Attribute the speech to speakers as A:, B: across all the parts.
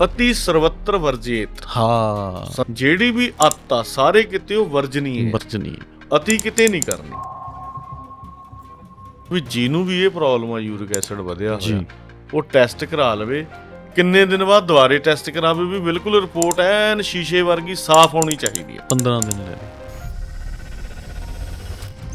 A: ਅਤੀ ਸਰਵਤਰ ਵਰਜੇਤ
B: ਹਾਂ
A: ਜਿਹੜੀ ਵੀ ਅੱਤ ਆ ਸਾਰੇ ਕਿਤੇ ਉਹ ਵਰਜਨੀ ਹੈ
B: ਵਰਜਨੀ
A: ਅਤੀ ਕਿਤੇ ਨਹੀਂ ਕਰਨੀ ਵੀ ਜਿਹਨੂੰ ਵੀ ਇਹ ਪ੍ਰੋਬਲਮ ਆ ਯੂਰਿਕ ਐਸਿਡ ਵਧਿਆ। ਹੋਇਆ ਉਹ ਟੈਸਟ ਕਰਾ ਲਵੇ ਕਿੰਨੇ ਦਿਨ ਬਾਅਦ ਦੁਬਾਰੇ ਟੈਸਟ ਕਰਾਵੇ ਵੀ ਬਿਲਕੁਲ ਰਿਪੋਰਟ ਐਨ ਸ਼ੀਸ਼ੇ ਵਰਗੀ ਸਾਫ਼ ਹੋਣੀ ਚਾਹੀਦੀ ਆ
B: 15 ਦਿਨ ਲੈ।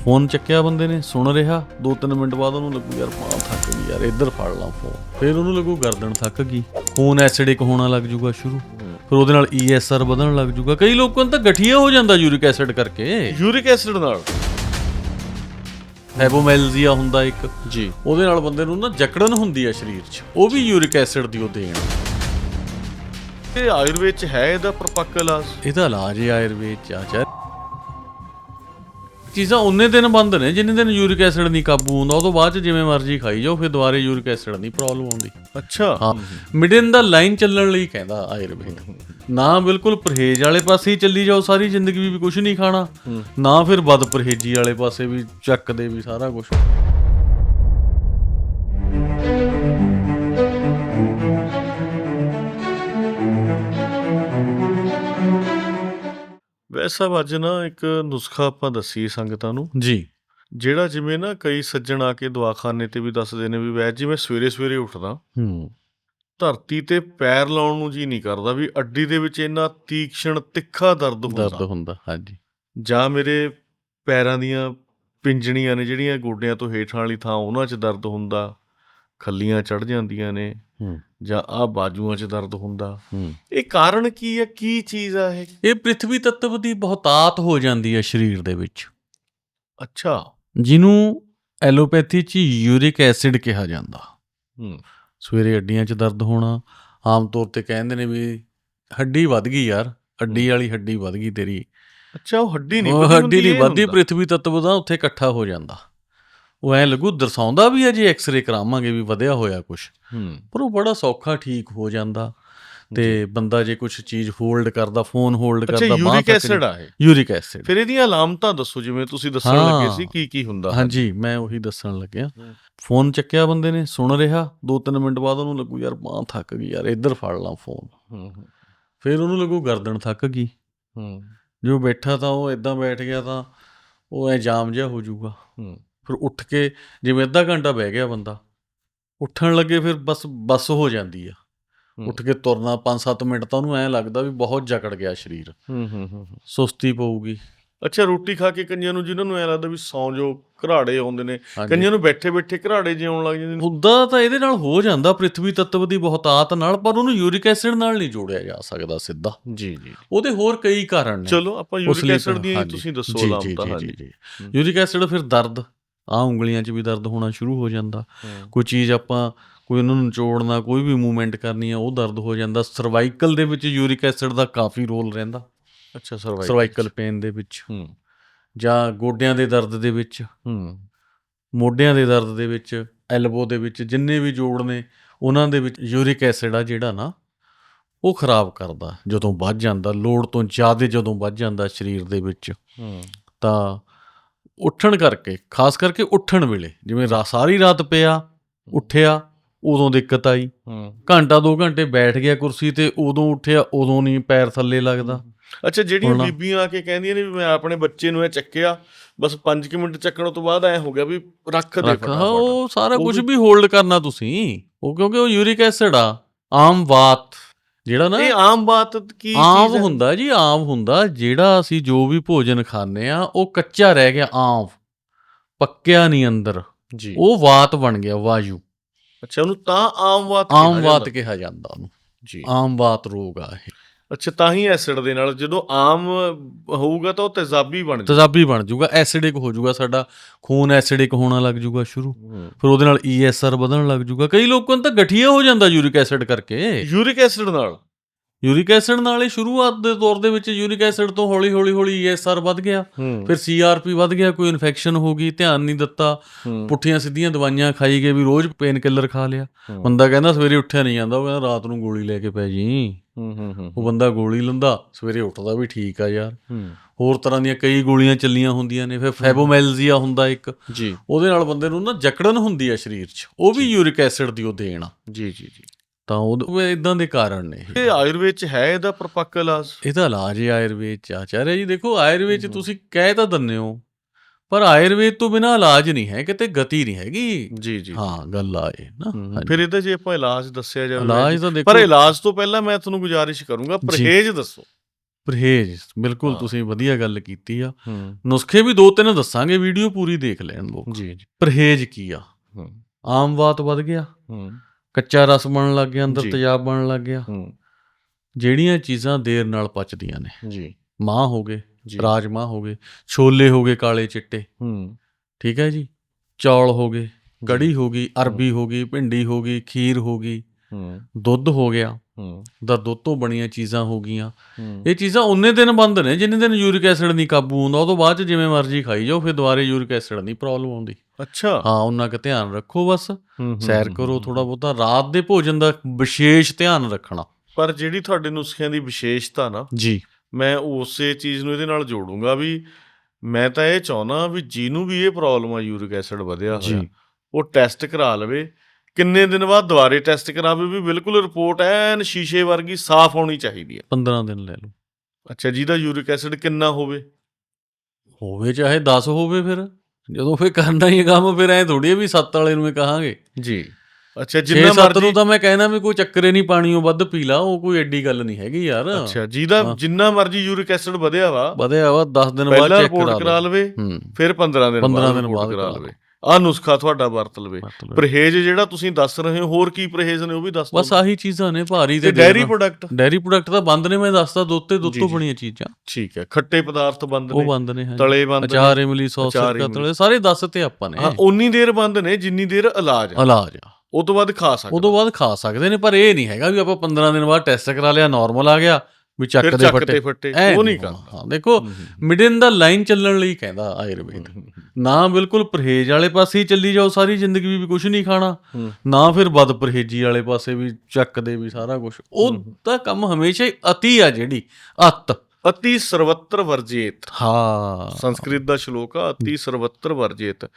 B: ਫੋਨ ਚੱਕਿਆ ਬੰਦੇ ਨੇ ਸੁਣ ਰਿਹਾ 2-3 ਮਿੰਟ ਬਾਅਦ ਉਹਨੂੰ ਲੱਗੂ ਯਾਰ ਮਾਂ ਥੱਕ ਗਈ ਯਾਰ ਇੱਧਰ ਫੜ ਲਾਂ ਫੋਨ ਫਿਰ ਉਹਨੂੰ ਲੱਗੂ ਗਰਦਨ ਥੱਕ ਗਈ ਖੂਨ ਐਸਿਡਿਕ ਹੋਣਾ ਲੱਗ ਜੂਗਾ ਸ਼ੁਰੂ। ਫਿਰ ਉਹਦੇ ਨਾਲ ਈਐਸਆਰ ਵਧਣ ਲੱਗ ਜੂਗਾ। ਕਈ ਲੋਕਾਂ ਨੂੰ ਤਾਂ ਗਠੀਆ ਹੋ ਜਾਂਦਾ ਯੂਰਿਕ ਐਸਿਡ ਕਰਕੇ।
A: ਯੂਰਿਕ ਐਸਿਡ ਨਾਲ।
B: ਫਾਈਬੋਮੈਲਜ਼ੀਆ ਹੁੰਦਾ ਇੱਕ।
A: ਜੀ।
B: ਉਹਦੇ ਨਾਲ ਬੰਦੇ ਨੂੰ ਨਾ ਜਕੜਨ ਹੁੰਦੀ ਆ ਸਰੀਰ 'ਚ। ਉਹ ਵੀ ਯੂਰਿਕ ਐਸਿਡ ਦੀ ਉਹ ਦੇਣ।
A: ਇਹ ਆਯੁਰਵੇਦ ਚ ਹੈ ਇਹਦਾ ਪ੍ਰਪੱਕ ਇਲਾਜ?
B: ਇਹਦਾ ਇਲਾਜ ਹੈ ਆਯੁਰਵੇਦ ਚ ਆ ਚਾਹ ਚੀਜ਼ਾਂ ਉਹਨੇ ਦਿਨ ਬੰਦ ਨੇ ਜਿੰਨੇ ਦਿਨ ਯੂਰਿਕ ਐਸਿਡ ਨਹੀਂ ਕਾਬੂ ਹੁੰਦਾ ਉਹ ਤੋਂ ਬਾਅਦ ਚ ਜਿਵੇਂ ਮਰਜ਼ੀ ਖਾਈ ਜਾਓ ਫਿਰ ਦੁਬਾਰੇ ਯੂਰਿਕ ਐਸਿਡ ਨਹੀਂ ਪ੍ਰੋਬਲਮ ਆਉਂਦੀ।
A: ਅੱਛਾ।
B: ਹਾਂ ਮਿਡਨ ਦਾ ਲਾਈਨ ਚੱਲਣ ਲਈ ਕਹਿੰਦਾ ਆਯੁਰਵੇਦ। ਨਾ ਬਿਲਕੁਲ ਪਰਹੇਜ਼ ਵਾਲੇ ਪਾਸੇ ਹੀ ਚੱਲੀ ਜਾਓ ਸਾਰੀ ਜ਼ਿੰਦਗੀ ਵੀ ਕੁਝ ਨਹੀਂ ਖਾਣਾ। ਨਾ ਫਿਰ ਬਦ ਪਰਹੇਜ਼ੀ ਵਾਲੇ ਪਾਸੇ ਵੀ ਚੱਕਦੇ ਵੀ ਸਾਰਾ ਕੁਝ
A: ਵੈਸਾ ਅੱਜ ਨਾ ਇੱਕ ਨੁਸਖਾ ਆਪਾਂ ਦੱਸੀ ਸੰਗਤਾਂ ਨੂੰ।
B: ਜੀ।
A: ਜਿਹੜਾ ਜਿਵੇਂ ਨਾ ਕਈ ਸੱਜਣ ਆ ਕੇ ਦਵਾਖਾਨੇ ਤੇ ਵੀ ਦੱਸਦੇ ਨੇ ਵੀ ਵੈਦ ਜੀ ਮੈਂ ਸਵੇਰੇ ਸਵੇਰੇ ਉੱਠਦਾ
B: ਹੂੰ।
A: ਧਰਤੀ ਤੇ ਪੈਰ ਲਾਉਣ ਨੂੰ ਜੀ ਨਹੀਂ ਕਰਦਾ ਵੀ ਅੱਡੀ ਦੇ ਵਿੱਚ ਇੰਨਾ ਤੀਕਸ਼ਣ ਤਿੱਖਾ ਦਰਦ
B: ਦਰਦ
A: ਹੁੰਦਾ
B: ਹੁੰਦਾ ਹਾਂਜੀ।
A: ਜਾਂ ਮੇਰੇ ਪੈਰਾਂ ਦੀਆਂ ਪਿੰਜਣੀਆਂ ਨੇ ਜਿਹੜੀਆਂ ਗੋਡਿਆਂ ਤੋਂ ਹੇਠਾਂ ਵਾਲੀ ਥਾਂ ਉਹਨਾਂ 'ਚ ਦਰਦ ਹੁੰਦਾ। ਖੱਲੀਆਂ ਚੜ ਜਾਂਦੀਆਂ ਨੇ ਜਾਂ ਆ ਬਾਜੂਆਂ 'ਚ ਦਰਦ ਹੁੰਦਾ। ਇਹ ਕਾਰਨ ਕੀ ਹੈ? ਕੀ ਚੀਜ਼ ਆ ਇਹ?
B: ਇਹ ਪ੍ਰਿਥਵੀ ਤੱਤਵ ਦੀ ਬਹੁਤਾਤ ਹੋ ਜਾਂਦੀ ਹੈ ਸਰੀਰ ਦੇ ਵਿੱਚ।
A: ਅੱਛਾ।
B: ਜਿਹਨੂੰ ਐਲੋਪੈਥੀ 'ਚ ਯੂਰਿਕ ਐਸਿਡ ਕਿਹਾ ਜਾਂਦਾ।
A: ਹੂੰ।
B: ਸਵੇਰੇ ਹੱਡੀਆਂ 'ਚ ਦਰਦ ਹੋਣਾ ਆਮ ਤੌਰ ਤੇ ਕਹਿੰਦੇ ਨੇ ਵੀ ਹੱਡੀ ਵੱਧ ਗਈ ਯਾਰ ਹੱਡੀ ਵਾਲੀ ਹੱਡੀ ਵੱਧ ਗਈ ਤੇਰੀ।
A: ਅੱਛਾ ਉਹ ਹੱਡੀ ਨਹੀਂ
B: ਉਹ ਹੱਡੀ ਨਹੀਂ ਵੱਧਦੀ। ਪ੍ਰਿਥਵੀ ਤੱਤਵ ਦਾ ਉੱਥੇ ਇਕੱਠਾ ਹੋ ਜਾਂਦਾ। ਉਹ ਐ ਲੱਗੂ ਦਰਸਾਉਂਦਾ ਵੀ ਹੈ ਜੇ ਐਕਸ-ਰੇ ਕਰਾਵਾਂਗੇ ਵੀ ਵਧਿਆ ਹੋਇਆ ਕੁਝ
A: ਹੂੰ।
B: ਪਰ ਉਹ ਬੜਾ ਸੌਖਾ ਠੀਕ ਹੋ ਜਾਂਦਾ ਤੇ ਬੰਦਾ ਜੇ ਕੁਝ ਚੀਜ਼ ਹੋਲਡ ਕਰਦਾ ਫੋਨ ਹੋਲਡ ਕਰਦਾ ਬਾਂਹ
A: ਯੂਰਿਕ ਐਸਿਡ ਆ ਇਹ।
B: Uric acid.
A: ਫਿਰ ਇਹਦੀਆਂ ਅਲਾਮਤਾਂ ਦੱਸੋ ਜਿਵੇਂ ਤੁਸੀਂ ਦੱਸਣ। ਲੱਗੇ ਸੀ ਕੀ ਕੀ ਹੁੰਦਾ।
B: ਹਾਂਜੀ ਮੈਂ ਉਹੀ ਦੱਸਣ ਲੱਗਿਆ। ਫੋਨ ਚੱਕਿਆ ਬੰਦੇ ਨੇ ਸੁਣ ਰਿਹਾ 2-3 ਮਿੰਟ ਬਾਅਦ ਉਹਨੂੰ ਲੱਗੂ ਯਾਰ ਬਾਂਹ ਥੱਕ ਗਈ ਯਾਰ ਇੱਧਰ ਫੜ ਲਾਂ ਫੋਨ।
A: ਹੂੰ ਹੂੰ,
B: ਫਿਰ ਉਹਨੂੰ ਲੱਗੂ ਗਰਦਨ ਥੱਕ ਗਈ।
A: ਹੂੰ।
B: ਜੋ ਬੈਠਾ ਤਾਂ ਉਹ ਇਦਾਂ ਬੈਠ ਗਿਆ ਤਾਂ ਉਹ ਐ ਜਾਮ ਜਿਹਾ ਹੋ ਜਾਊਗਾ।
A: ਹੂੰ।
B: ਫਿਰ ਉੱਠ ਕੇ ਜਿਵੇਂ ਅੱਧਾ ਘੰਟਾ ਬਹਿ ਗਿਆ ਬੰਦਾ ਉੱਠਣ ਲੱਗੇ ਫਿਰ ਬਸ ਬਸ ਹੋ ਜਾਂਦੀ ਆ। ਉੱਠ ਕੇ ਤੁਰਨਾ 5-7 ਮਿੰਟ ਤਾਂ ਉਹਨੂੰ ਐ ਲੱਗਦਾ ਵੀ ਬਹੁਤ ਜਕੜ ਗਿਆ ਸਰੀਰ
A: ਹੂੰ ਹੂੰ ਹੂੰ।
B: ਸੁਸਤੀ ਪਊਗੀ
A: ਅੱਛਾ ਰੋਟੀ ਖਾ ਕੇ ਕਈਆਂ ਨੂੰ ਜਿਨ੍ਹਾਂ ਨੂੰ ਐ ਲੱਗਦਾ ਵੀ ਸੌਂ ਜੋ ਘਰਾੜੇ ਆਉਂਦੇ ਨੇ। ਕਈਆਂ ਨੂੰ ਬੈਠੇ ਬੈਠੇ ਘਰਾੜੇ ਜਿਉਂ ਆਉਣ ਲੱਗ ਜਾਂਦੇ ਨੇ
B: ਹੁੰਦਾ ਤਾਂ ਇਹਦੇ ਨਾਲ ਹੋ ਜਾਂਦਾ ਪ੍ਰਿਥਵੀ ਤੱਤਵ ਦੀ ਬਹੁਤਾਤ ਨਾਲ ਪਰ ਉਹਨੂੰ ਯੂਰਿਕ ਐਸਿਡ ਨਾਲ ਨਹੀਂ ਜੋੜਿਆ ਜਾ ਸਕਦਾ ਸਿੱਧਾ
A: ਜੀ ਜੀ
B: ਉਹਦੇ ਹੋਰ ਕਈ ਕਾਰਨ ਨੇ
A: ਚਲੋ ਆਪਾਂ ਯੂਰਿਕ ਐਸਿਡ
B: ਹਾਂਜੀ।
A: ਤੁਸੀਂ ਦੱਸੋ
B: ਜੀ,
A: ਹਾਂਜੀ।
B: ਯੂਰਿਕ ਐਸਿਡ ਫਿਰ ਦਰਦ ਆ ਉਂਗਲੀਆਂ 'ਚ ਵੀ ਦਰਦ ਹੋਣਾ ਸ਼ੁਰੂ ਹੋ ਜਾਂਦਾ। ਕੋਈ ਚੀਜ਼ ਆਪਾਂ ਕੋਈ ਉਹਨਾਂ ਨੂੰ ਨਿਚੋੜਨਾ ਕੋਈ ਵੀ ਮੂਵਮੈਂਟ ਕਰਨੀ ਆ ਉਹ ਦਰਦ ਹੋ ਜਾਂਦਾ। ਸਰਵਾਈਕਲ ਦੇ ਵਿੱਚ ਯੂਰਿਕ ਐਸਿਡ ਦਾ ਕਾਫੀ ਰੋਲ ਰਹਿੰਦਾ।
A: ਅੱਛਾ ਸਰਵਾਈਕਲ
B: ਸਰਵਾਈਕਲ ਪੇਨ ਦੇ ਵਿੱਚ।
A: ਹੂੰ।
B: ਜਾਂ ਗੋਡਿਆਂ ਦੇ ਦਰਦ ਦੇ ਵਿੱਚ।
A: ਹੂੰ।
B: ਮੋਢਿਆਂ ਦੇ ਦਰਦ ਦੇ ਵਿੱਚ ਐਲਬੋ ਦੇ ਵਿੱਚ ਜਿੰਨੇ ਵੀ ਜੋੜ ਨੇ ਉਹਨਾਂ ਦੇ ਵਿੱਚ ਯੂਰਿਕ ਐਸਿਡ ਆ ਜਿਹੜਾ ਨਾ ਉਹ ਖਰਾਬ ਕਰਦਾ। ਜਦੋਂ ਵੱਧ ਜਾਂਦਾ ਲੋੜ ਤੋਂ ਜ਼ਿਆਦਾ ਜਦੋਂ ਵੱਧ ਜਾਂਦਾ ਸਰੀਰ ਦੇ ਵਿੱਚ
A: ਹੂੰ।
B: ਤਾਂ ਉੱਠਣ ਕਰਕੇ ਖਾਸ ਕਰਕੇ ਉੱਠਣ ਵੇਲੇ ਜਿਵੇਂ ਸਾਰੀ ਰਾਤ ਪਿਆ ਉੱਠਿਆ ਉਦੋਂ ਦਿੱਕਤ ਆਈ। ਘੰਟਾ 2 ਘੰਟੇ ਬੈਠ ਗਿਆ ਕੁਰਸੀ ਤੇ ਉਦੋਂ ਉੱਠਿਆ ਉਦੋਂ ਨਹੀਂ ਪੈਰ ਥੱਲੇ ਲੱਗਦਾ।
A: ਅੱਛਾ ਜਿਹੜੀਆਂ ਬੀਬੀਆਂ ਆ ਕੇ ਕਹਿੰਦੀਆਂ ਨੇ ਵੀ ਮੈਂ ਆਪਣੇ ਬੱਚੇ ਨੂੰ ਇਹ ਚੱਕਿਆ ਬਸ 5 ਮਿੰਟ ਚੱਕਣ ਤੋਂ ਬਾਅਦ ਐ ਹੋ ਗਿਆ ਵੀ ਰੱਖ ਦੇ ਫਟਾਫਟ।
B: ਉਹ ਸਾਰਾ ਕੁਝ
A: ਵੀ-
B: ਵੀ ਹੋਲਡ ਕਰਨਾ ਤੁਸੀਂ। ਉਹ ਕਿਉਂਕਿ ਉਹ ਯੂਰਿਕ ਐਸਿਡ ਆ ਆਮ ਵਾਤ। ਜਿਹੜਾ ਨਾ
A: ਇਹ ਆਮ ਬਾਤ ਕੀ
B: ਆਮ? ਹੁੰਦਾ ਜੀ ਆਮ ਹੁੰਦਾ ਜਿਹੜਾ ਅਸੀਂ ਜੋ ਵੀ ਭੋਜਨ ਖਾਂਦੇ ਆ ਉਹ ਕੱਚਾ ਰਹਿ ਗਿਆ ਆਮ ਪੱਕਿਆ ਨਹੀਂ ਅੰਦਰ।
A: ਜੀ।
B: ਉਹ ਵਾਤ ਬਣ ਗਿਆ ਵਾਯੂ।
A: ਅੱਛਾ ਉਹਨੂੰ ਤਾਂ ਆਮ ਬਾਤ
B: ਆਮ ਵਾਤ। ਕਿਹਾ ਜਾਂਦਾ ਉਹਨੂੰ।
A: ਜੀ।
B: ਆਮ ਵਾਤ ਰੋਗ ਆ ਇਹ।
A: ਅੱਛਾ ਤਾਂ ਹੀ ਐਸਿਡ ਦੇ ਨਾਲ ਜਦੋਂ ਆਮ ਹੋਊਗਾ ਤਾਂ ਉਹ ਤੇਜ਼ਾਬੀ ਬਣ ਜਾਂਦਾ
B: ਤੇਜ਼ਾਬੀ ਬਣ ਜਾਊਗਾ ਐਸਿਡਿਕ ਹੋ ਜਾਊਗਾ ਸਾਡਾ ਖੂਨ ਐਸਿਡਿਕ ਹੋਣਾ ਲੱਗ ਜਾਊਗਾ ਸ਼ੁਰੂ। ਫਿਰ ਉਹਦੇ ਨਾਲ ਈਐਸਆਰ ਵਧਣ ਲੱਗ ਜਾਊਗਾ। ਕਈ ਲੋਕਾਂ ਨੂੰ ਤਾਂ ਗਠੀਆ ਹੋ ਜਾਂਦਾ ਯੂਰਿਕ ਐਸਿਡ ਕਰਕੇ।
A: ਯੂਰਿਕ ਐਸਿਡ ਨਾਲ।
B: ਯੂਰਿਕ ਐਸਿਡ ਨਾਲ ਹੀ ਸ਼ੁਰੂਆਤ ਦੇ ਦੌਰ ਦੇ ਵਿੱਚ ਯੂਰਿਕ ਐਸਿਡ ਤੋਂ ਹੌਲੀ ਹੌਲੀ ਹੌਲੀ ਈਐਸਆਰ ਵੱਧ ਗਿਆ। ਫਿਰ ਸੀਆਰਪੀ ਵੱਧ ਗਿਆ ਕੋਈ ਇਨਫੈਕਸ਼ਨ ਹੋ ਗਈ ਧਿਆਨ ਨਹੀਂ ਦਿੱਤਾ। ਪੁੱਠੀਆਂ ਸਿੱਧੀਆਂ ਦਵਾਈਆਂ ਖਾਈ ਗਏ ਵੀ ਰੋਜ਼ ਪੇਨ ਕਿਲਰ ਖਾ ਲਿਆ। ਬੰਦਾ ਕਹਿੰਦਾ ਸਵੇਰੇ ਉੱਠਿਆ ਨਹੀਂ ਜਾਂਦਾ ਉਹ ਕਹਿੰਦਾ ਰਾਤ ਨੂੰ ਗੋਲੀ ਲੈ ਕੇ ਪੈ ਜੀ। ਉਹ ਬੰਦਾ ਗੋਲੀ ਲੈਂਦਾ ਸਵੇਰੇ ਉੱਠਦਾ ਵੀ ਠੀਕ ਆ ਯਾਰ। ਹੋਰ ਤਰ੍ਹਾਂ ਦੀਆਂ ਕਈ ਗੋਲੀਆਂ ਚੱਲੀਆਂ ਹੁੰਦੀਆਂ ਨੇ ਫਿਰ ਫਾਈਬੋਮੈਲਜ਼ੀਆ ਹੁੰਦਾ ਇੱਕ।
A: ਜੀ।
B: ਉਹਦੇ ਨਾਲ ਬੰਦੇ ਨੂੰ ਨਾ ਜਕੜਨ ਹੁੰਦੀ ਆ ਸਰੀਰ 'ਚ ਉਹ ਵੀ ਯੂਰਿਕ ਐਸਿਡ ਦੀ ਉਹ ਦੇਣ
A: ਜੀ ਜੀ ਜੀ।
B: ਤਾਂ ਉਹ ਇਦਾਂ ਦੇ ਕਾਰਨ ਨੇ ਇਹ।
A: ਆਯੁਰਵੇਦ ਚ ਹੈ ਇਹਦਾ ਪਰਪੱਕ ਇਲਾਜ?
B: ਇਹਦਾ ਇਲਾਜ ਹੈ ਆਯੁਰਵੇਦ ਚ ਆਚਾਰਿਆ ਜੀ ਦੇਖੋ ਆਯੁਰਵੇਦ ਚ ਤੁਸੀਂ ਕਹਿ ਤਾਂ ਦਿੰਦੇ ਹੋ ਪਰ ਆਯੁਰਵੇਦ ਤੋਂ ਬਿਨਾ ਇਲਾਜ ਨਹੀਂ ਹੈ ਕਿਤੇ ਗਤੀ ਨਹੀਂ ਹੈਗੀ।
A: ਜੀ ਜੀ।
B: ਹਾਂ ਗੱਲ ਆ ਇਹ ਨਾ।
A: ਫਿਰ ਇਹਦਾ ਜੇ ਆਪਾਂ ਇਲਾਜ ਦੱਸਿਆ ਜਾਵੇ।
B: ਇਲਾਜ ਤਾਂ ਦੇਖੋ
A: ਪਰ ਇਲਾਜ ਤੋਂ ਪਹਿਲਾਂ ਮੈਂ ਤੁਹਾਨੂੰ ਗੁਜ਼ਾਰਿਸ਼ ਕਰੂੰਗਾ ਪਰਹੇਜ਼ ਦੱਸੋ।
B: ਪਰਹੇਜ਼ ਬਿਲਕੁਲ। ਤੁਸੀਂ ਵਧੀਆ ਗੱਲ ਕੀਤੀ ਆ। ਨੁਸਖੇ ਵੀ ਦੋ ਤਿੰਨ ਦੱਸਾਂਗੇ ਵੀਡੀਓ ਪੂਰੀ ਦੇਖ ਲੈਣ ਲੋਕ
A: ਜੀ ਜੀ।
B: ਪਰਹੇਜ਼ ਕੀ ਆ? ਆਮ ਬਾਤ ਵੱਧ ਗਿਆ। ਕੱਚਾ ਰਸ ਬਣਨ ਲੱਗ ਗਿਆ ਅੰਦਰ। ਤੇਜ਼ਾਬ ਬਣਨ ਲੱਗ ਗਿਆ।
A: ਹੂੰ।
B: ਜਿਹੜੀਆਂ ਚੀਜ਼ਾਂ ਦੇਰ ਨਾਲ ਪਚਦੀਆਂ ਨੇ।
A: ਜੀ।
B: ਮਾਂ ਹੋ ਗਏ ਰਾਜਮਾਂ ਹੋ ਗਏ ਛੋਲੇ ਹੋ ਗਏ ਕਾਲੇ ਚਿੱਟੇ।
A: ਹੂੰ।
B: ਠੀਕ ਹੈ ਜੀ? ਚੌਲ ਹੋ ਗਏ ਕੜੀ ਹੋ ਗਈ ਅਰਬੀ ਹੋ ਗਈ ਭਿੰਡੀ ਹੋ ਗਈ ਖੀਰ ਹੋ ਗਈ।
A: ਹੂੰ।
B: ਦੁੱਧ ਹੋ ਗਿਆ। ਦਾ ਦੁੱਧ ਤੋਂ ਬਣੀਆਂ ਚੀਜ਼ਾਂ ਹੋ ਗਈਆਂ। ਇਹ ਚੀਜ਼ਾਂ ਉਨੇ ਦਿਨ ਬੰਦ ਨੇ ਜਿੰਨੇ ਦਿਨ ਯੂਰਿਕ ਐਸਿਡ ਨਹੀਂ ਕਾਬੂ ਹੁੰਦਾ ਉਹ ਤੋਂ ਬਾਅਦ ਚ ਜਿਵੇਂ ਮਰਜ਼ੀ ਖਾਈ ਜਾਓ ਫਿਰ ਦੁਬਾਰੇ ਯੂਰਿਕ ਐਸਿਡ ਨਹੀਂ ਪ੍ਰੋਬਲਮ ਆਉਂਦੀ।
A: ਅੱਛਾ।
B: ਹਾਂ ਉਹਨਾਂ ਕੁ ਧਿਆਨ ਰੱਖੋ ਬਸ। ਸੈਰ ਕਰੋ। ਥੋੜਾ ਬਹੁਤਾ ਰਾਤ ਦੇ ਭੋਜਨ ਦਾ ਵਿਸ਼ੇਸ਼ ਧਿਆਨ ਰੱਖਣਾ।
A: ਪਰ ਜਿਹੜੀ ਤੁਹਾਡੇ ਨੁਸਖਿਆਂ ਦੀ ਵਿਸ਼ੇਸ਼ਤਾ ਨਾ
B: ਜੀ।
A: ਮੈਂ ਉਸੇ ਚੀਜ਼ ਨੂੰ ਇਹਦੇ ਨਾਲ ਜੋੜੂੰਗਾ ਵੀ ਮੈਂ ਤਾਂ ਇਹ ਚਾਹਣਾ ਵੀ ਜਿਹਨੂੰ ਵੀ ਇਹ ਪ੍ਰੋਬਲਮ ਆ ਯੂਰਿਕ ਐਸਿਡ ਵਧਿਆ ਹੋਇਆ ਉਹ ਟੈਸਟ ਕਰਾ ਲਵੇ ਕਿੰਨੇ ਦਿਨ ਬਾਅਦ ਦੁਬਾਰੇ ਟੈਸਟ ਕਰਾਵੇ ਵੀ ਬਿਲਕੁਲ ਰਿਪੋਰਟ ਐਨ ਸ਼ੀਸ਼ੇ ਵਰਗੀ ਸਾਫ਼ ਹੋਣੀ ਚਾਹੀਦੀ ਹੈ।
B: 15 ਦਿਨ ਲੈ ਲਓ।
A: ਅੱਛਾ ਜਿਹਦਾ ਯੂਰਿਕ ਐਸਿਡ ਕਿੰਨਾ ਹੋਵੇ?
B: ਹੋਵੇ ਚਾਹੇ 10 ਹੋਵੇ ਫਿਰ। ਜਦੋਂ ਫਿਰ ਕਰਨਾ ਹੀ ਕੰਮ ਫਿਰ ਐ ਥੋੜੀ ਵੀ 7 ਵਾਲੇ ਨੂੰ ਹੀ ਕਹਾਂਗੇ।
A: ਜੀ। ਅੱਛਾ
B: 6
A: ਜਿੰਨਾ
B: 7 ਨੂੰ
A: ਮਰਜ਼ੀ
B: ਤਾਂ ਮੈਂ ਕਹਿਣਾ ਵੀ ਕੋਈ ਚੱਕਰੇ ਨਹੀਂ ਪਾਣੀਓ ਵੱਧ ਪੀ ਲਾ ਉਹ ਕੋਈ ਐਡੀ ਗੱਲ ਨਹੀਂ ਹੈਗੀ ਯਾਰ।
A: ਅੱਛਾ ਜਿਹਦਾ। ਜਿੰਨਾ ਮਰਜ਼ੀ ਯੂਰਿਕ ਐਸਿਡ ਵਧਿਆ ਵਾ
B: ਵਧਿਆ ਵਾ 10 ਦਿਨ ਬਾਅਦ ਚੈੱਕ ਕਰਾ
A: ਲਵੇ ਫਿਰ 15 ਦਿਨ
B: 15 ਦਿਨ ਬਾਅਦ
A: ਕਰਾ ਲਵੇ। ਆ ਨੁਸਖਾ ਤੁਹਾਡਾ ਵਰਤ ਲਵੇ। ਪਰਹੇਜ਼ ਜਿਹੜਾ ਤੁਸੀਂ ਦੱਸ ਰਹੇ ਹੋ ਹੋਰ ਕੀ ਪਰਹੇਜ਼ ਨੇ ਉਹ ਵੀ ਦੱਸ
B: ਬਸ ਆਹੀ ਚੀਜ਼ਾਂ ਨੇ ਭਾਰੀ
A: ਤੇ ਡੈਰੀ ਪ੍ਰੋਡਕਟ
B: ਡੈਰੀ ਪ੍ਰੋਡਕਟ ਤਾਂ ਬੰਦ ਨੇ ਮੈਂ ਦੱਸਦਾ ਦੁੱਧ ਤੇ ਦੁੱਧ ਤੋਂ। ਬਣੀਆਂ ਚੀਜ਼ਾਂ।
A: ਠੀਕ ਹੈ ਖੱਟੇ ਪਦਾਰਥ ਬੰਦ
B: ਉਹ
A: ਨੇ
B: ਬੰਦ ਨੇ
A: ਤਲੇ ਬੰਦ ਨੇ
B: ਅਚਾਰ ਇਮਲੀ ਸੌਸ
A: ਅਚਾਰ
B: ਸਿਰਕਾ
A: ਇਮਲੀ।
B: ਤਲੇ ਸਾਰੇ ਦੱਸ ਤੇ ਆਪਾਂ ਨੇ।
A: ਹਾਂ ਉਨੀ ਦੇਰ ਬੰਦ ਨੇ ਜਿੰਨੀ ਦੇਰ ਇਲਾਜ।
B: ਇਲਾਜ
A: ਉਹ ਤੋਂ ਬਾਅਦ ਖਾ ਸਕਦੇ
B: ਉਹ ਤੋਂ ਬਾਅਦ ਖਾ ਸਕਦੇ ਨੇ ਪਰ ਇਹ ਨਹੀਂ ਹੈਗਾ ਵੀ ਆਪਾਂ 15 ਦਿਨ ਬਾਅਦ ਟੈਸਟ ਕਰਾ ਲਿਆ ਨਾਰਮਲ ਆ ਗਿਆ। ਵੀ ਚੱਕ ਦੇ
A: ਚੱਕ
B: ਫੱਟੇ।
A: ਉਹ ਨਹੀਂ। ਕਰਦਾ।
B: ਹਾਂ ਦੇਖੋ ਮਿਡਨ ਦਾ ਲਾਈਨ ਚੱਲਣ ਲਈ ਕਹਿੰਦਾ ਆਯੁਰਵੇਦ। ਨਾ ਬਿਲਕੁਲ ਪਰਹੇਜ਼ ਵਾਲੇ ਪਾਸੇ ਹੀ ਚੱਲੀ ਜਾਓ ਸਾਰੀ ਜ਼ਿੰਦਗੀ ਵੀ ਕੁਝ ਨਹੀਂ ਖਾਣਾ। ਨਾ ਫਿਰ ਬਦ ਪਰਹੇਜੀ ਵਾਲੇ ਪਾਸੇ ਵੀ ਚੱਕਦੇ ਵੀ ਸਾਰਾ ਕੁਝ ਉਹ ਤਾਂ ਕੰਮ ਹਮੇਸ਼ਾ ਹੀ ਅਤੀ ਆ ਜਿਹੜੀ ਅਤ।
A: ਅਤੀ ਸਰਵਤਰ ਵਰਜੇਤ।
B: ਹਾਂ।
A: ਸੰਸਕ੍ਰਿਤ ਦਾ ਸ਼ਲੋਕ ਆ ਅਤੀ ਸਰਵਤਰ ਵਰਜੇਤ।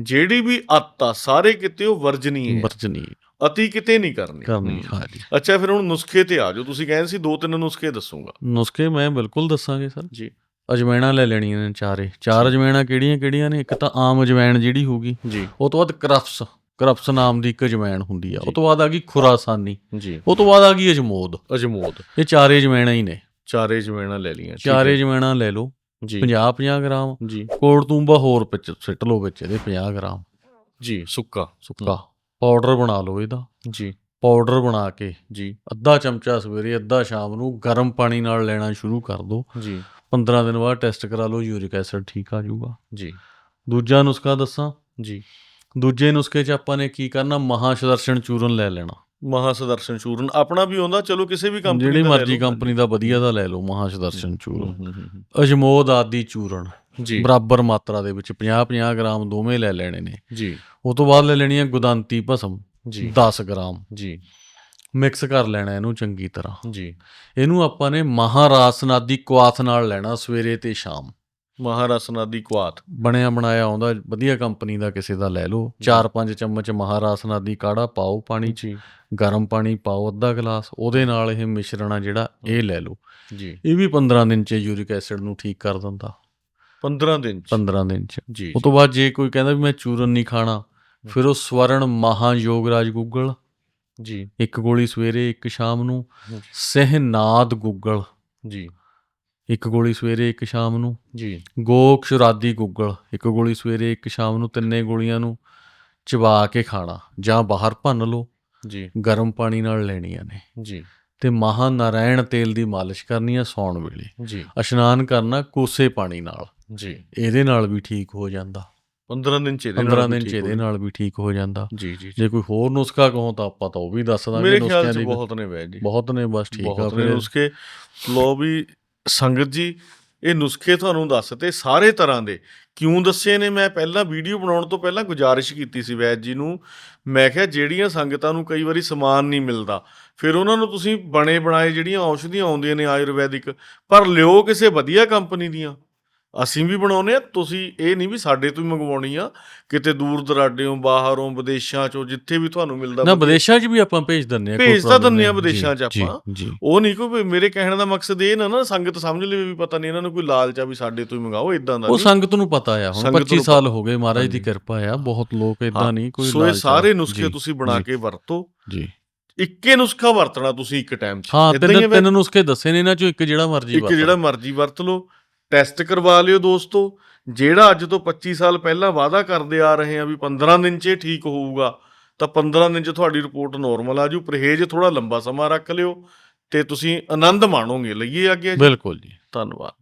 A: ਜਿਹੜੀ ਵੀ ਅੱਤ ਆ ਸਾਰੇ ਕਿਤੇ ਉਹ ਵਰਜਨੀ ਹੈ।
B: ਵਰਜਨੀ।
A: ਅਤੀ ਕਿਤੇ ਨਹੀਂ ਕਰਨੀ।
B: ਕਰਨੀ
A: ਹੂੰ।
B: ਹਾਂ ਜੀ
A: ਅੱਛਾ ਫਿਰ ਹੁਣ ਨੁਸਖੇ ਤੇ ਆ ਜਾਓ। ਤੁਸੀਂ ਕਹਿੰਦੇ ਸੀ ਦੋ ਤਿੰਨ ਨੁਸਖੇ ਦੱਸੂਗਾ।
B: ਨੁਸਖੇ ਮੈਂ ਬਿਲਕੁਲ ਦੱਸਾਂਗੇ ਸਰ।
A: ਜੀ।
B: ਅਜਵੈਣਾ ਲੈ ਲੈਣੀਆਂ ਨੇ ਚਾਰੇ। ਚਾਰ ਅਜਵੈਣਾ ਕਿਹੜੀਆਂ ਕਿਹੜੀਆਂ ਨੇ? ਇੱਕ ਤਾਂ ਆਮ ਅਜਵੈਣ ਜਿਹੜੀ ਹੋਗੀ
A: ਜੀ।
B: ਉਹ ਤੋਂ ਬਾਅਦ ਕਰਫਸ। ਕਰਫਸ ਨਾਮ ਦੀ ਇੱਕ ਅਜਵੈਣ ਹੁੰਦੀ ਆ। ਉਹ ਤੋਂ ਬਾਅਦ ਆ ਗਈ ਖੁਰਾਸਾਨੀ।
A: ਜੀ।
B: ਉਹ ਤੋਂ ਬਾਅਦ ਆ ਗਈ ਅਜਮੋਦ।
A: ਅਜਮੋਦ।
B: ਇਹ ਚਾਰੇ ਅਜਵੈਣਾ ਹੀ ਨੇ।
A: ਚਾਰੇ ਜਵੇਣਾ ਲੈ ਲੀਆਂ
B: ਚਾਰੇ। ਅਜਵੈਣਾ ਲੈ ਲਓ।
A: ਜੀ।
B: 50 50 ਗ੍ਰਾਮ।
A: ਜੀ।
B: ਕੋੜ ਤੂੰਬਾ ਹੋਰ ਵਿੱਚ ਸਿੱਟ ਲਓ ਵਿੱਚ ਇਹਦੇ 50 ਗ੍ਰਾਮ।
A: ਜੀ ਸੁੱਕਾ।
B: ਸੁੱਕਾ। ਪਾਊਡਰ ਬਣਾ ਲਓ ਇਹਦਾ।
A: ਜੀ।
B: ਪਾਊਡਰ ਬਣਾ ਕੇ
A: ਜੀ।
B: ਅੱਧਾ ਚਮਚਾ ਸਵੇਰੇ ਅੱਧਾ ਸ਼ਾਮ ਨੂੰ ਗਰਮ ਪਾਣੀ ਨਾਲ ਲੈਣਾ ਸ਼ੁਰੂ ਕਰ ਦਿਓ
A: ਜੀ।
B: 15 ਦਿਨ ਬਾਅਦ ਟੈਸਟ ਕਰਾ ਲਓ ਯੂਰਿਕ ਐਸਿਡ ਠੀਕ ਆ ਜਾਊਗਾ।
A: ਜੀ।
B: ਦੂਜਾ ਨੁਸਖਾ ਦੱਸਾਂ?
A: ਜੀ।
B: ਦੂਜੇ ਨੁਸਖੇ 'ਚ ਆਪਾਂ ਨੇ ਕੀ ਕਰਨਾ? ਮਹਾਸ਼ਦਰਸ਼ਨ ਚੂਰਨ ਲੈ ਲੈਣਾ।
A: ਮਹਾ ਸੁਦਰਸ਼ਨ ਚੂਰਨ। ਆਪਣਾ ਵੀ ਆਉਂਦਾ ਚਲੋ ਕਿਸੇ ਵੀ ਕੰਪਨੀ
B: ਜਿਹੜੀ
A: ਦਾ ਲੈ
B: ਮਰਜ਼ੀ। ਕੰਪਨੀ ਦਾ ਵਧੀਆ ਦਾ ਲੈ ਲਓ ਮਹਾਸ਼ਦਰਸ਼ਨ ਚੂਰਨ। ਅਜਮੋਦ ਆਦੀ ਚੂਰਨ। ਬਰਾਬਰ ਮਾਤਰਾ ਦੇ ਵਿੱਚ 50-50 ਗ੍ਰਾਮ ਦੋਵੇਂ ਲੈ ਲੈਣੇ ਨੇ।
A: ਜੀ।
B: ਉਹ ਤੋਂ ਬਾਅਦ ਲੈ ਲੈਣੀ ਹੈ ਗੁਦਾਂਤੀ ਭਸਮ
A: ਜੀ।
B: 10 ਗ੍ਰਾਮ।
A: ਜੀ।
B: ਮਿਕਸ ਕਰ ਲੈਣਾ ਇਹਨੂੰ ਚੰਗੀ ਤਰ੍ਹਾਂ।
A: ਜੀ।
B: ਇਹਨੂੰ ਆਪਾਂ ਨੇ ਮਹਾਰਾਸਨਾਦੀ ਕੁਆਥ ਨਾਲ ਲੈਣਾ ਸਵੇਰੇ ਤੇ ਸ਼ਾਮ।
A: ਮਹਾਰਸਨਾ ਦੀ ਕੁਆਤ
B: ਬਣਿਆ ਬਣਾਇਆ ਆਉਂਦਾ ਵਧੀਆ ਕੰਪਨੀ ਦਾ ਕਿਸੇ ਦਾ ਲੈ ਲਓ। 4-5 ਚਮਚ ਮਹਾਰਾਸਨਾਦੀ ਕਾੜਾ ਪਾਓ ਪਾਣੀ 'ਚ। ਗਰਮ ਪਾਣੀ ਪਾਓ ਅੱਧਾ ਗਲਾਸ। ਉਹਦੇ ਨਾਲ ਇਹ ਮਿਸ਼ਰਣ ਜਿਹੜਾ ਇਹ ਲੈ ਲਓ।
A: ਜੀ।
B: ਇਹ ਵੀ 15 ਦਿਨ 'ਚ ਯੂਰਿਕ ਐਸਿਡ ਨੂੰ ਠੀਕ ਕਰ ਦਿੰਦਾ।
A: 15 ਦਿਨ ਚ।
B: 15 ਦਿਨ 'ਚ।
A: ਜੀ
B: ਉਹ ਤੋਂ ਬਾਅਦ ਜੇ ਕੋਈ ਕਹਿੰਦਾ ਵੀ ਮੈਂ ਚੂਰਨ ਨਹੀਂ ਖਾਣਾ ਫਿਰ ਉਹ ਸਵਰਨ ਮਹਾਯੋਗਰਾਜ ਗੁੱਗਲ।
A: ਜੀ।
B: ਇੱਕ ਗੋਲੀ ਸਵੇਰੇ ਇੱਕ ਸ਼ਾਮ ਨੂੰ। ਸਹਿਨਾਦ ਗੁੱਗਲ।
A: ਜੀ।
B: ਇੱਕ ਗੋਲੀ ਸਵੇਰੇ ਇੱਕ ਸ਼ਾਮ ਨੂੰ।
A: ਜੀ।
B: ਗੋਕਸ਼ਰਾਦੀ ਗੁੱਗਲ। ਇੱਕ ਗੋਲੀ ਸਵੇਰੇ ਇੱਕ ਸ਼ਾਮ ਨੂੰ। ਤਿੰਨੇ ਗੋਲੀਆਂ ਨੂੰ ਚਬਾ ਕੇ ਖਾਣਾ। ਜਾਂ ਬਾਹਰ ਭੰਨ ਲਓ।
A: ਜੀ।
B: ਗਰਮ ਪਾਣੀ ਨਾਲ ਲੈਣੀਆਂ ਨੇ।
A: ਜੀ।
B: ਤੇ ਮਹਾ ਨਾਰਾਇਣ ਤੇਲ ਦੀ ਮਾਲਿਸ਼ ਕਰਨੀ ਆ ਸੌਣ ਵੇਲੇ।
A: ਜੀ।
B: ਇਸ਼ਨਾਨ ਕਰਨਾ ਕੋਸੇ ਪਾਣੀ ਨਾਲ।
A: ਜੀ।
B: ਇਹਦੇ ਨਾਲ ਵੀ ਠੀਕ ਹੋ ਜਾਂਦਾ।
A: 15 ਦਿਨ ਚ ਇਹਦੇ
B: 15
A: ਨਾਲ
B: ਦਿਨ
A: ਵੀ
B: ਚ ਇਹਦੇ ਨਾਲ ਵੀ ਠੀਕ ਹੋ ਜਾਂਦਾ।
A: ਜੀ ਜੀ
B: ਜੇ। ਕੋਈ ਹੋਰ ਨੁਸਖਾ ਕਹੋ ਤਾਂ ਆਪਾਂ ਤਾਂ ਉਹ ਵੀ ਦੱਸ ਦਾਂਗੇ
A: ਮੇਰੇ ਖਿਆਲ
B: ਨੁਸਖਿਆਂ
A: ਚ
B: ਦੀ
A: ਬਹੁਤ ਨੇ ਵੈ ਜੀ।
B: ਬਹੁਤ ਨੇ ਬਸ ਠੀਕ ਆ ਫਿਰ।
A: ਨੁਸਖੇ। ਲੋ ਵੀ ਸੰਗਤ ਜੀ ਇਹ ਨੁਸਖੇ ਤੁਹਾਨੂੰ ਦੱਸਤੇ ਸਾਰੇ ਤਰ੍ਹਾਂ ਦੇ। ਕਿਉਂ ਦੱਸੇ ਨੇ? ਮੈਂ ਪਹਿਲਾਂ ਵੀਡੀਓ ਬਣਾਉਣ ਤੋਂ ਪਹਿਲਾਂ ਗੁਜ਼ਾਰਿਸ਼ ਕੀਤੀ ਸੀ ਵੈਦ ਜੀ ਨੂੰ। ਮੈਂ ਕਿਹਾ ਜਿਹੜੀਆਂ ਸੰਗਤਾਂ ਨੂੰ ਕਈ ਵਾਰੀ ਸਮਾਨ ਨਹੀਂ ਮਿਲਦਾ, ਫਿਰ ਉਹਨਾਂ ਨੂੰ ਤੁਸੀਂ ਬਣੇ ਬਣਾਏ ਜਿਹੜੀਆਂ ਔਸ਼ਧੀਆਂ ਆਉਂਦੀਆਂ ਨੇ ਆਯੁਰਵੈਦਿਕ, ਪਰ ਲਿਓ ਕਿਸੇ ਵਧੀਆ ਕੰਪਨੀ ਦੀਆਂ। ਅਸੀਂ ਵੀ ਬਣਾਉਨੇ ਆ ਤੁਸੀਂ ਇਹ ਨਹੀਂ ਵੀ ਸਾਡੇ ਤੋਂ ਹੀ ਮੰਗਵਾਉਣੀ ਆ ਕਿਤੇ ਦੂਰ ਦਰਾਡਿਓਂ ਬਾਹਰੋਂ ਵਿਦੇਸ਼ਾਂ ਚੋਂ ਜਿੱਥੇ ਵੀ ਤੁਹਾਨੂੰ ਮਿਲਦਾ
B: ਨਾ ਵਿਦੇਸ਼ਾਂ 'ਚ ਵੀ ਆਪਾਂ ਭੇਜ ਦਿੰਨੇ ਆ ਕੋਈ
A: ਭੇਜ ਤਾਂ ਦਿੰਦੇ ਆ। ਵਿਦੇਸ਼ਾਂ 'ਚ ਆਪਾਂ। ਉਹ ਨਹੀਂ ਕੋਈ ਮੇਰੇ ਕਹਿਣ ਦਾ ਮਕਸਦ ਇਹ ਨਾ ਨਾ ਸੰਗਤ ਸਮਝ ਲਵੇ ਵੀ ਪਤਾ ਨਹੀਂ ਇਹਨਾਂ ਨੂੰ ਕੋਈ ਲਾਲਚ ਆ ਵੀ ਸਾਡੇ ਤੋਂ ਹੀ ਮੰਗਾਓ ਇਦਾਂ ਦਾ
B: ਉਹ। ਸੰਗਤ ਨੂੰ ਪਤਾ ਆ ਹੁਣ
A: ਸੰਗਤ
B: 25
A: ਨੂੰ
B: ਸਾਲ ਹੋ ਗਏ ਮਹਾਰਾਜ ਦੀ। ਕਿਰਪਾ ਆ ਬਹੁਤ ਲੋਕ ਇਦਾਂ ਨਹੀਂ ਕੋਈ
A: ਸੋ ਇਹ
B: ਲਾਲਚ।
A: ਸਾਰੇ ਨੁਸਖੇ ਤੁਸੀਂ ਬਣਾ ਕੇ ਵਰਤੋ
B: ਜੀ
A: ਇੱਕੇ ਨੁਸਖਾ ਵਰਤਣਾ ਤੁਸੀਂ ਇੱਕ ਟਾਈਮ 'ਚ
B: ਹਾਂ ਤਿੰਨ ਤਿੰਨ ਨੁਸਖੇ ਦੱਸੇ ਨੇ ਇਹਨਾਂ ਚੋਂ ਇੱਕ ਜਿਹੜਾ ਮਰਜ਼ੀ
A: ਇੱਕ ਜਿਹੜਾ ਮਰਜ਼ੀ ਵਰਤ ਲਓ ਟੈਸਟ ਕਰਵਾ ਲਿਓ ਦੋਸਤੋ। ਜਿਹੜਾ ਅੱਜ ਤੋਂ 25 ਸਾਲ ਪਹਿਲਾਂ ਵਾਅਦਾ ਕਰਦੇ ਆ ਰਹੇ ਆ ਵੀ 15 ਦਿਨ 'ਚ ਇਹ ਠੀਕ ਹੋਊਗਾ ਤਾਂ 15 ਦਿਨ 'ਚ ਤੁਹਾਡੀ ਰਿਪੋਰਟ ਨਾਰਮਲ ਆ ਜੂ ਪਰਹੇਜ਼ ਥੋੜਾ ਲੰਬਾ ਸਮਾਂ ਰੱਖ ਲਿਓ ਤੇ ਤੁਸੀਂ ਆਨੰਦ ਮਾਣੋਗੇ। ਲਈਏ ਅੱਗੇ
B: ਬਿਲਕੁਲ ਜੀ।
A: ਧੰਨਵਾਦ।